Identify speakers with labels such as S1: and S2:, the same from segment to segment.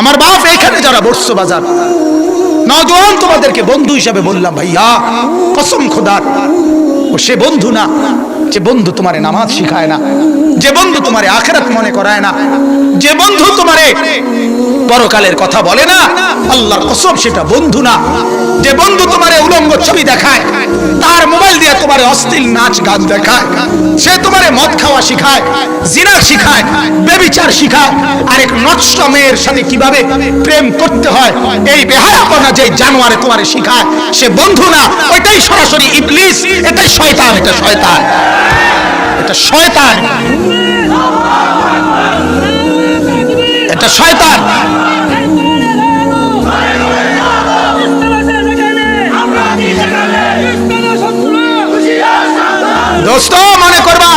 S1: আমার বাপ এখানে যারা বসছো বাজার নজন তোমাদেরকে বন্ধু হিসাবে বললাম, ভাইয়া, কসম খোদার ও সে বন্ধু না, যে বন্ধু তোমারে নামাজ শিখায় না, যে বন্ধু তোমারে আখেরাত মনে করায় না, যে বন্ধু তোমারে পরকালের কথা বলে না। আল্লাহর কসম, সেটা বন্ধু না। যে বন্ধু তোমারে উলঙ্গ ছবি দেখায়, তার মোবাইল দিয়ে তোমারে অশ্লীল নাচ গান দেখায়, সে তোমারে মদ খাওয়া শিখায়, জিনা শিখায়, বেবিচার শিখায়, আরেক নষ্ট মেয়ের সাথে কীভাবে প্রেম করতে হয়, এই বেহায়াপনা যে জানোয়ারে তোমারে শিখায়, সে বন্ধু না। ওইটাই সরাসরি ইবলিস, এটাই শয়তান, এটা শয়তান। এটা শয়তান। এটা শয়তান। দোস্ত, মনে করবা?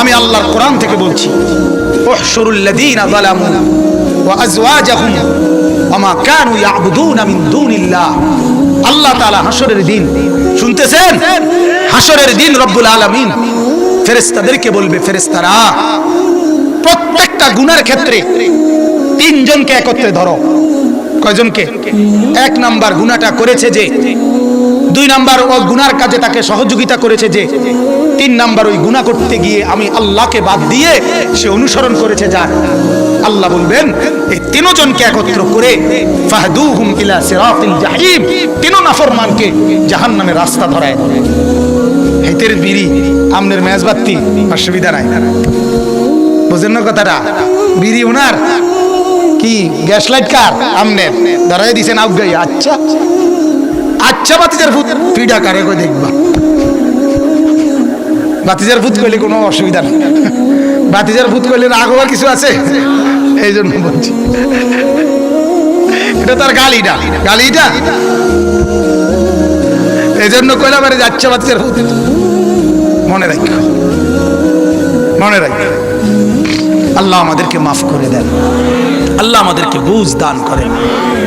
S1: আমি আল্লাহর কোরআন থেকে বলছি, উহশুরুল্লাযীনা যালামু ওয়া আজওয়াজাহুম ওমা কানু ইয়াবুদুনা মিন দুনিল্লাহ। আল্লাহ তাআলা হাসরের দিন, শুনতেছেন? হাসরের দিন রব্বুল আলামিন ফেরেশতাদেরকে বলবে, ফেরেশতারা প্রত্যেকটা গুনার ক্ষেত্রে তিনজনকে একত্রে ধরো। কয়জনকে? এক নাম্বার গুনাহটা করেছে যে, দুই নাম্বার ও গুনার কাজে তাকে সহযোগিতা করেছে যে, তিন নাম্বার ওই গুনাহ করতে গিয়ে আমি আল্লাহকে বাদ দিয়ে সে অনুসরণ করেছে যা আল্লাহ বলবেন, এই তিনজনকে একত্র করে ফাহদুহুম ইলা সিরাতিল জাহিম, তিন নাফরমানকে জাহান্নামের রাস্তা ধরায় হেতের বিড়ি, আমনের মেজবাত্তি অসুবিধা নাই। বুঝেন না কথাটা? বিড়ি উনার? কি, গ্যাস লাইট কার? আমনের ধরাই দিছেন আউগাই আচ্ছা। আচ্ছা বাতিজার ভূত। পিডা কারে কই দেখবা? বাতিজার ভূত কইলে কোনো অসুবিধা নেই। বাতিজার ভূত কইলে আগোয়া কিছু আছে? এই জন্য বলছি। এটা তার গালিটা। গালিটা? এই জন্য কইলাম আরে বাতিজার ভূত। মনে রাখ মনে রাখ আল্লাহ আমাদেরকে মাফ করে দেন। আল্লাহ আমাদেরকে বুঝ দান করেন।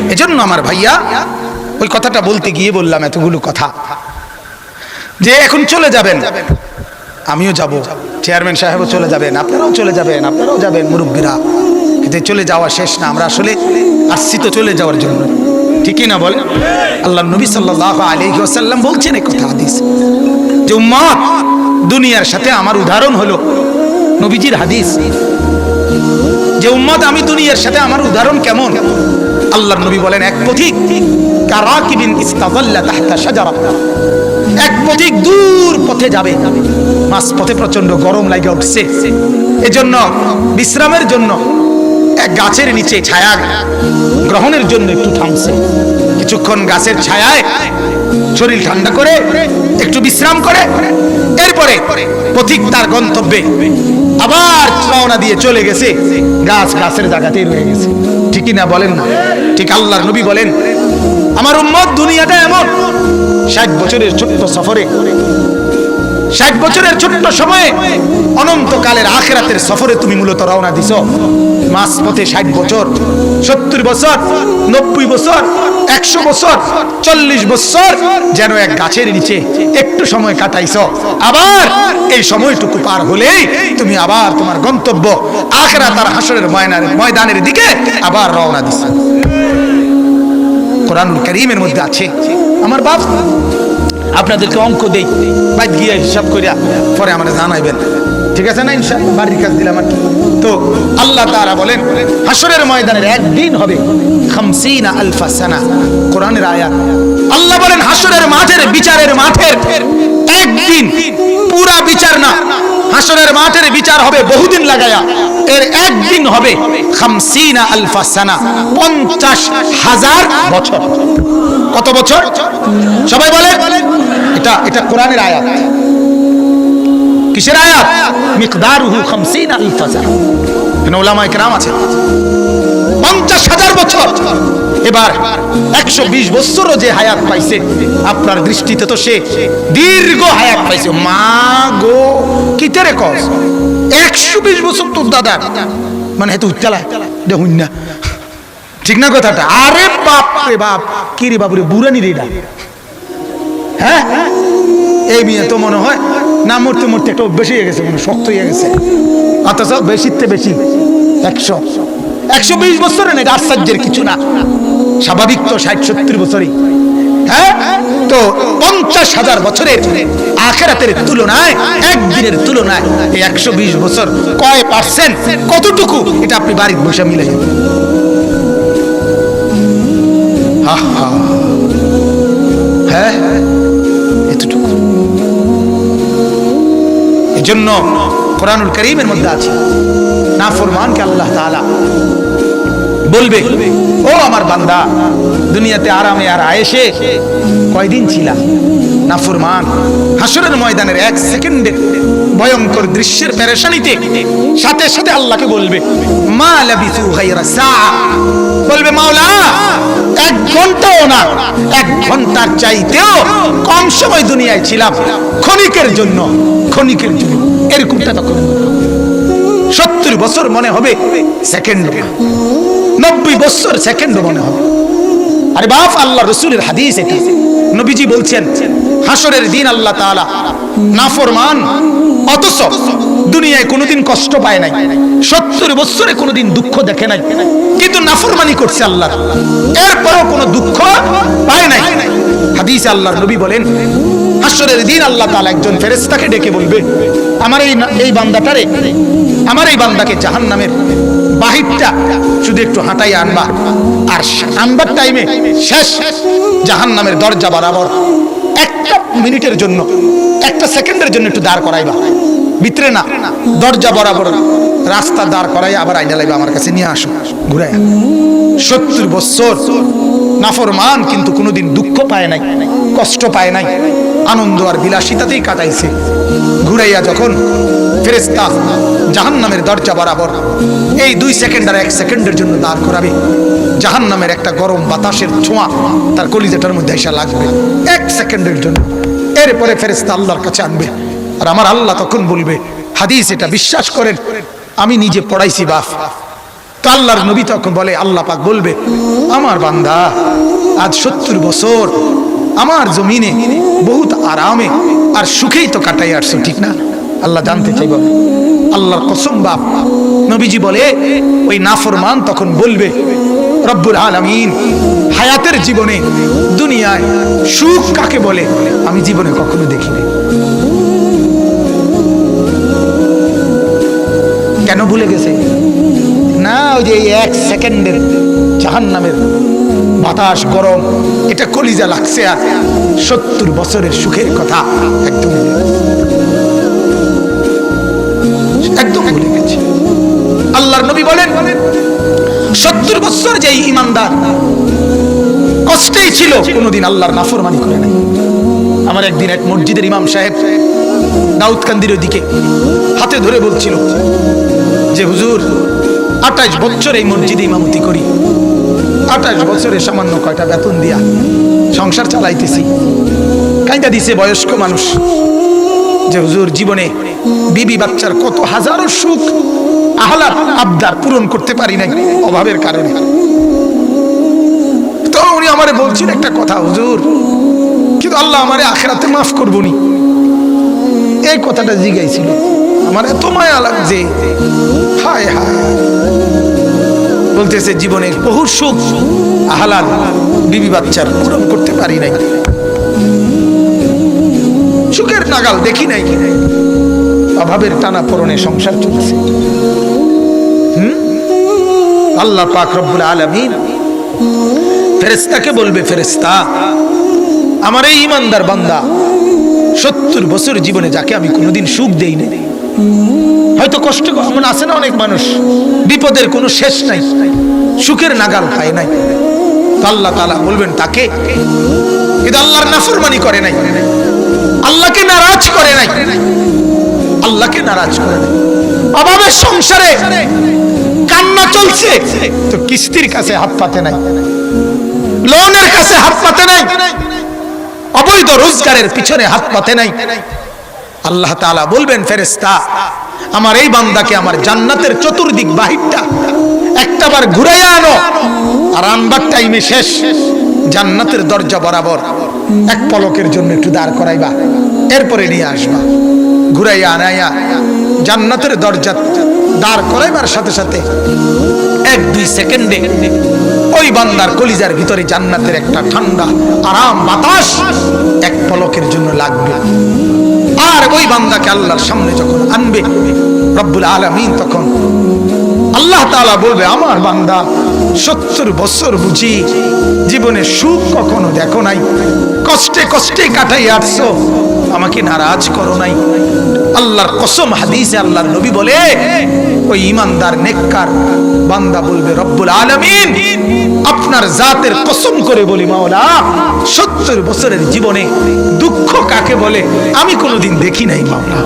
S1: এজন্য আমার ভাইয়া, ওই কথাটা বলতে গিয়ে বললাম এতগুলো কথা। যে এখন চলে যাবেন। আমিও যাব। চেয়ারম্যান সাহেবও চলে যাবেন, আপনারাও চলে যাবেন, আপনারাও যাবেন, মুরব্বীরা। কিন্তু চলে যাওয়া শেষ না, আমরা আসলে আসছি তো চলে যাওয়ার জন্য। ঠিকই না বল আল্লাহ নবী সাল্লাহ আলী ওসাল্লাম বলছেন এই কথা হাদিস। যে উম্মত দুনিয়ার সাথে আমার উদাহরণ হলো নবীজির হাদিস। যে উম্মত আমি দুনিয়ার সাথে আমার উদাহরণ কেমন? আল্লাহ নবী বলেন, এক পথিক তাহতা শাজারা। এক পথিক দূর পথে যাবে মাস পথে প্রচণ্ড গরম লাগে উঠছে। এজন্য, বিশ্রামের জন্য এক গাছের নিচে ছায়া গ্রহণের জন্য একটু থামছে। কিছুক্ষণ গাছের ছায়ায় শরীর ঠান্ডা করে, একটু বিশ্রাম করে, এরপরে পথিক তার গন্তব্যে আবার রওনা দিয়ে চলে গেছে। গাছ গাছের জায়গাতেই রয়ে গেছে। ঠিকই না বলেন না? ঠিক আল্লাহর নবী বলেন, আমার উম্মত দুনিয়াটা এমন। ষাট বছরের ছোট্ট সফরে ষাট বছরের ছোট্ট সময়ে অনন্তকালের আখেরাতের সফরে তুমি মূলত রওনা দিছ। মাস পথে ষাট বছর, সত্তর বছর, নব্বই বছর, একশো বছর, চল্লিশ বছর যেন এক গাছের নিচে একটু সময় কাটাইছ। আবার এই সময়টুকু পার হলেই তুমি আবার তোমার গন্তব্য আখেরা তার হাসরের ময়নার ময়দানের দিকে আবার রওনা দিছ। কোরআনুল করিমের মধ্যে আছে, আমার বাপ আপনাদেরকে অঙ্ক দেই। বাইক গিয়ে হিসাব করিয়া পরে আমরা জানাইবেন। ঠিক আছে না ইনশাআল্লাহ? বাড়ির কাজ দিলাম আর কি। তো আল্লাহ তারা বলেন হাসরের ময়দানের একদিন হবে খামসিনা আলফা সানা, কোরআনের আয়াত আল্লাহ বলেন হাসরের মাঠের বিচারের মাঠের একদিন, পুরা বিচার না হাসরের মাঠের বিচার হবে বহুদিন লাগায়া। এর একদিন হবে খামসিনা আলফা সানা, পঞ্চাশ হাজার বছর। কত বছর? সবাই বলে এটা এটা কোরআনের আয়াত। কিসের আয়াত? মিকদারুহু খামসিনা আলফা সানা এখানে ওলামা একরাম আছে পঞ্চাশ হাজার বছর। এবার একশো বিশ বছরও যে হায়াত পাইছে, আপনার দৃষ্টিতে তো সে দীর্ঘ হায়াত পাইছে। মা গো, কিতেরে কস? একশো বিশ বছর তোর দাদা। মানে হেতু চালায় দেখুন না। ঠিক না কথাটা? আরে বাপ রে বাপ, কি রে বাবুরে, বুড়ানি রে এটা? হ্যাঁ? এই মেয়ে তো মনে হয় না, মরতে মরতে একটু বেশি হয়ে গেছে, মনে শক্ত হয়ে গেছে। অথচ বেশিতে বেশি, একশো। একশো বিশ বছরে না আশ্চর্যের কিছু না। স্বাভাবিক তো ষাট, সত্তর বছরই। হ্যাঁ? তো পঞ্চাশ হাজার বছরের আখেরাতের তুলনায়, একদিনের তুলনায় এই একশো বিশ বছর কয় পার্সেন্ট কতটুকু? এটা আপনি বাড়ির বসে মিলে যাবেন। হ্যাঁ? এজন্য কোরআনুল করিমের মধ্যে আছে। না ফরমানকে আল্লাহ তালা বলবে ও আমার বান্দা, দুনিয়াতে আরামে আর আয়েসে কয়দিন ছিলা? নাফরমান হাসরের ময়দানের এক সেকেন্ডের ভয়ঙ্কর দৃশ্যের পেরেশানিতে সাথে সাথে আল্লাহকে বলবে, মা লাবিসু গায়রা সাআ। বলবে, মাওলা, এক ঘন্টাও না, এক ঘণ্টার চাইতেও কম সময় দুনিয়ায় ছিলাম, ক্ষণিকের জন্য ক্ষণিকের জন্য। এরকমটা তখন। সত্তর বছর মনে হবে সেকেন্ড। নব্বই বছর সেকেন্ড মনে হবে। আরে বাপ, আল্লাহ রসুলের হাদিস এটা। নবীজি বলছেন হাসরের দিন আল্লাহ তাআলা নাফরমান, অথচ দুনিয়ায় কোনোদিন কষ্ট পায় নাই, সত্তর বছরে কোনোদিন দুঃখ দেখে নাই, কিন্তু নাফরমানি করছে আল্লাহ। এরপরও কোনো দুঃখ পায় নাই। হাদিস আল্লাহর নবী বলেন হাসরের দিন আল্লাহ তাআলা একজন ফেরেশতাকে ডেকে বলবে, আমার এই এই বান্দাটারে, আমার এই বান্দাকে জাহান্নামের বাহিরটা শুধু একটু হাঁটাই আনবা। আর আনবার টাইমে শেষ জাহান নামের দরজা বরাবর একটা মিনিটের জন্য, একটা সেকেন্ডের জন্য একটু দাঁড় করাইবা। ভিতরে না, দরজা বরাবর রাস্তা দাঁড় করাই আবার আইনা লাইবা আমার কাছে, নিয়ে আসো, ঘুরাইয়া। সত্তর বছর নাফরমান, কিন্তু কোনোদিন দুঃখ পায় নাই, কষ্ট পায় নাই, আনন্দ আর বিলাসিতাতেই কাটাইছে। ঘুরাইয়া যখন ফেরেস্তা জাহান নামের দরজা বরাবর এই দুই সেকেন্ড আর এক সেকেন্ডের জন্য দাঁড় করাবে জাহান নামের একটা গরম বাতাসের ছোঁয়া তার কলিজাটার মধ্যে এসে লাগবে এক সেকেন্ডের জন্য। এরপরে ফেরেস্তা আল্লাহর কাছে আনবে। আর আমার আল্লাহ তখন বলবে, হাদিস এটা বিশ্বাস করেন আমি নিজে পড়াইছি বাফ তো আল্লাহর নবী তখন বলে, আল্লাহ পাক বলবে, আমার বান্দা, আজ সত্তর বছর আমার জমিনে বহুত আরামে আর সুখেই তো কাটাই আসছো, ঠিক না? আল্লাহ জানতে চাইব। আল্লাহর কসম বাপ। নবীজি বলে, ওই নাফরমান তখন বলবে, রব্বুল আলামিন, হায়াতের জীবনে দুনিয়ায় সুখ কাকে বলে? আমি জীবনে কখনো দেখিনি। কেন ভুলে গেছে? না, ওই যে এক সেকেন্ডের জাহান নামের বাতাস গরম, এটা কলিজা লাগছে আর সত্তর বছরের সুখের কথা একদম একদম ভুলে গেছে। আল্লাহর নবী বলেন, সত্তর বছর যে ইমানদার কষ্টেই ছিল, কোনোদিন আল্লাহর নাফরমানি করে নাই। আমার একদিন এক মসজিদের ইমাম সাহেব দাউদকান্দির ওইদিকে হাতে ধরে বলছিল যে, হুজুর, আঠাশ বছর এই মসজিদে ইমামতি করি। আঠাশ বছরে সামান্য কয়টা বেতন দিয়া সংসার চালাইতেছি। কাইদা দিছে বয়স্ক মানুষ যে, হুজুর, জীবনে বিবি বাচ্চার কত হাজারো সুখ আহলাদ আবদার পূরণ করতে পারি নাই অভাবের কারণে। তো উনি আমারে বলছেন একটা কথা, হুজুর, কিন্তু আল্লাহ আমারে আখেরাতে মাফ করবনি এই কথাটা জিগাইছিল আমার এত মায়া লাগছে। হায় হায়। বলতেছে জীবনের বহু সুখ আহলাদ বিবি বাচ্চার পূরণ করতে পারি নাই। সুখের নাগাল দেখি নাই। কি নাই অভাবের টানা পরনে সংসার চলছে। হুম? আল্লাহ পাক রব্বুল আলামিন ফেরেস্তাকে বলবে ফেরেস্তা আমার এই ইমানদার বান্দা সত্তর বছর জীবনে যাকে আমি কোনোদিন সুখ দেই না হয়তো কষ্ট এমন আছে না অনেক মানুষ, বিপদের কোনো শেষ নাই, সুখের নাগাল পায় নাই। আল্লাহ তালা বলবেন, তাকে কিন্তু আল্লাহর নাফরমানি করে নাই, আল্লাহকে নারাজ করে নাই, আল্লাহকে নারাজ করে নাই। অভাবের সংসারে কান্না চলছে, তো কিস্তির কাছে হাত পাতে নাই, লোনের কাছে হাত পাতে নাই অবৈধ রোজগারের পিছনে হাত পাতে নাই। আল্লাহ তাআলা বলবেন ফেরেস্তা আমার এই বান্দাকে আমার জান্নাতের চতুর্দিক বাহিরটা একটাবার ঘুরাইয়া আনো আর আনবার টাইমে শেষ। জান্নাতের দরজা বরাবর এক পলকের জন্য একটু দাঁড় করাইবা, এরপরে নিয়ে আসবা। ঘুরাইয়া আনাইয়া জান্নাতের দরজা দাঁড় করাইবার সাথে সাথে এক দুই সেকেন্ডে ওই বান্দার কলিজার ভিতরে জান্নাতের একটা ঠান্ডা, আরাম বাতাস এক পলকের জন্য লাগবে। আর ওই বান্দাকে আল্লাহর সামনে যখন আনবে, রব্বুল আলমিন তখন আল্লাহ তালা বলবে, আমার বান্দা সত্তর বছর বুঝি জীবনে সুখ কখনো দেখো নাই। কষ্টে কষ্টে কাটাই আসছো আমাকে নারাজ করো নাই। আল্লাহর কসম হাদিসে আল্লাহর নবী বলে, ওই ইমানদার, নেককার বান্দা বলবে, রব্বুল আলামিন আপনার জাতের কসম করে বলি, মাওলা। সত্তর বছরের জীবনে দুঃখ কাকে বলে, আমি কোনোদিন দেখি নাই, মাওলা।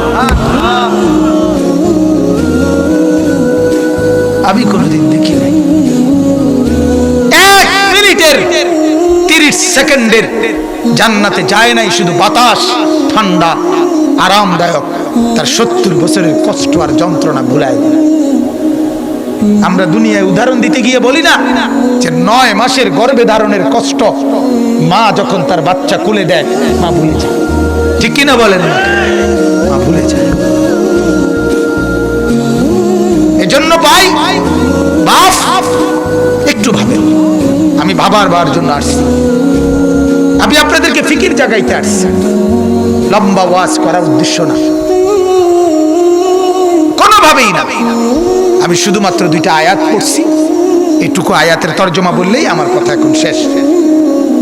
S1: আমি কোনোদিন দেখি নাই। তিরিশ সেকেন্ডের। জান্নাতে যায় নাই, শুধু বাতাস, ঠান্ডা, আরামদায়ক। তার সত্তর বছরের কষ্ট আর যন্ত্রণা ভুলায়। আমরা দুনিয়ায় উদাহরণ দিতে গিয়ে বলি না যে নয় মাসের গর্ভে ধারণের কষ্ট। মা যখন তার বাচ্চা কুলে দেয়, মা ভুলে যায়। ঠিক কিনা বলেন মা ভুলে যায়। এজন্য ভাই, বাপ, একটু ভাবেন। বাবার বার জন্য আসছি। আমি আপনাদেরকে ফিকির জাগাইতে আসছি। লম্বা ওয়াজ করার উদ্দেশ্য না। কোনোভাবেই না। আমি শুধুমাত্র দুইটা আয়াত পড়ছি। এটুকু আয়াতের তর্জমা বললেই আমার কথা এখন শেষ।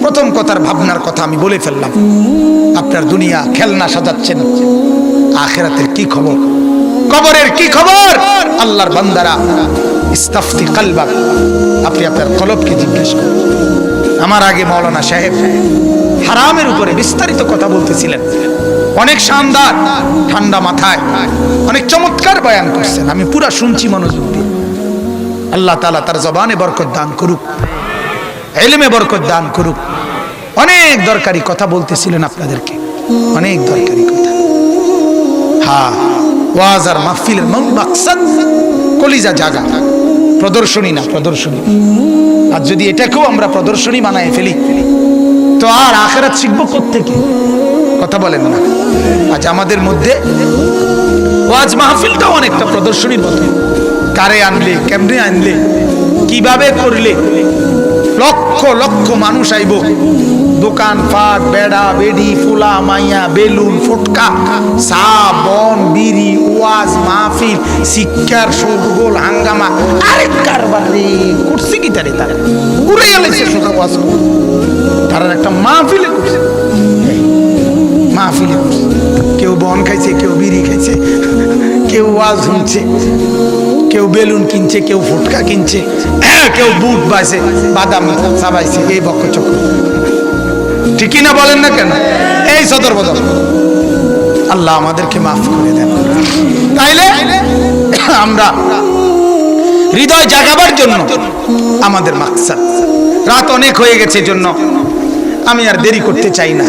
S1: প্রথম কথার ভাবনার কথা আমি বলে ফেললাম। আপনার দুনিয়া খেলনা সাজাচ্ছেন। আখেরাতের কি খবর? কবরের কি খবর? আল্লাহর বান্দারা, ইস্তাফতি কালবাক আপনি আপনার কলবকে জিজ্ঞেস করুন। আমার আগে মৌলানা সাহেব হারামের উপরে বিস্তারিত কথা বলতেছিলেন। অনেক শানদার, ঠান্ডা মাথায়, অনেক চমৎকার বয়ান করছেন। আমি পুরা শুনছি মনোযোগ দিয়ে। আল্লাহ তালা তার জবানে বরকত দান করুক, এলেমে বরকত দান করুক। অনেক দরকারি কথা বলতেছিলেন আপনাদেরকে। অনেক দরকারি কথা। হ্যাঁ ওয়াজ আর মাহফিলের মূল মাকসাদ কলিজা জাগা। প্রদর্শনী না, প্রদর্শনী। আর যদি এটাকেও আমরা প্রদর্শনী বানায় ফেলি, তো আর আখেরাত শিখব থেকে কথা বলেন না। আজ আমাদের মধ্যে ওয়াজ মাহফিলটাও অনেকটা প্রদর্শনীর মতো। কারে আনলে, কেমনে আনলে, কীভাবে করলে লক্ষ লক্ষ মানুষ আইব। দোকান পাট বেড়া, বেডি, ফুলা, মাইয়া, বেলুন, ফুটকা চা বন, বিড়ি, ওয়াজ, মাহফিল, শিক্ষার শোরগোল হাঙ্গামা। আরেক কারবার রে, করছে কি তারে তারা? ঘুরে গেলেছে সোজা ওয়াজ। তারা একটা মাহফিলে করছে। মাহফিলে করছে। কেউ বন খাইছে, কেউ বিড়ি খাইছে, কেউ ওয়াজ শুনছে কেউ বেলুন কিনছে, কেউ ফুটকা কিনছে, কেউ বুট বাইছে বাদাম চাবাইছে, এই বক্ক চক্র ঠিকই না বলেন না কেন? এই সদর বদল আল্লাহ আমাদেরকে মাফ করে দেন। তাইলে আমরা হৃদয় জাগাবার জন্য আমাদের মাকসাদ। রাত অনেক হয়ে গেছে জন্য আমি আর দেরি করতে চাই না।